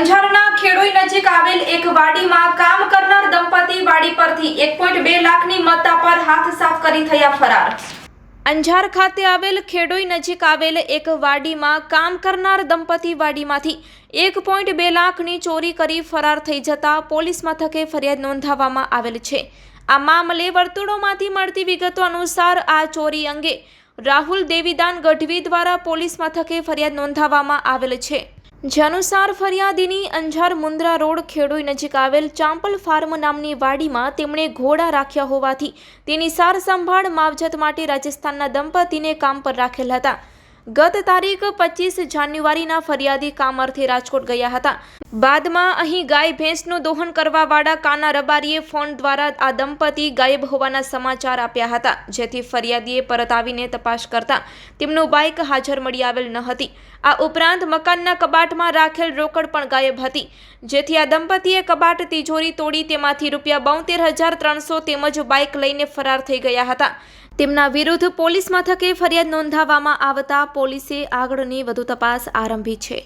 નજીક આવેલ એક વાડીમાં કામ કરનાર દંપતી વાડી પરથી એક પોઈન્ટ બે લાખની મત્તા પર હાથ સાફ કરી થયા ફરાર. અંજાર ખાતે આવેલ ખેડોઈ નજીક આવેલ એક વાડીમાં કામ કરનાર દંપતી વાડીમાંથી એક પોઈન્ટ બે લાખની ચોરી કરી ફરાર થઈ જતા પોલીસ મથકે ફરિયાદ નોંધાવવામાં આવેલ છે. આ મામલે વર્તુળોમાંથી મળતી વિગતો અનુસાર આ ચોરી અંગે રાહુલ દેવીદાન ગઢવી દ્વારા પોલીસ મથકે ફરિયાદ નોંધાવવામાં આવેલ છે. જે અનુસાર ફરિયાદીની અંજાર મુન્દ્રા રોડ ખેડોઈ નજીક આવેલ ચાંપલ ફાર્મ નામની વાડીમાં તેમણે ઘોડા રાખ્યા હોવાથી તેની સાર સંભાળ માવજત માટે રાજસ્થાનના દંપતીને કામ પર રાખેલ હતા. ગત તારીખ પચીસ જાન્યુઆરીના ફરિયાદી કામ અર્થે રાજકોટ ગયા હતા. બાદમાં અહીં ગાય ભેંસનું દોહન કરવાવાળા કાના રબારીએ ફોન દ્વારા આ દંપતી ગાયબ હોવાના સમાચાર આપ્યા હતા. જેથી ફરિયાદીએ પરત આવીને તપાસ કરતા તેમનું બાઇક હાજર મળી આવેલ ન હતી. આ ઉપરાંત મકાનના કબાટમાં રાખેલ રોકડ પણ ગાયબ હતી. જેથી આ દંપતીએ કબાટ તિજોરી તોડી તેમાંથી રૂપિયા બોતેર હજાર ત્રણસો તેમજ બાઇક લઈને ફરાર થઈ ગયા હતા. તેમના વિરુદ્ધ પોલીસ મથકે ફરિયાદ નોંધાવવામાં આવતા પોલીસે આગળની વધુ તપાસ આરંભી છે.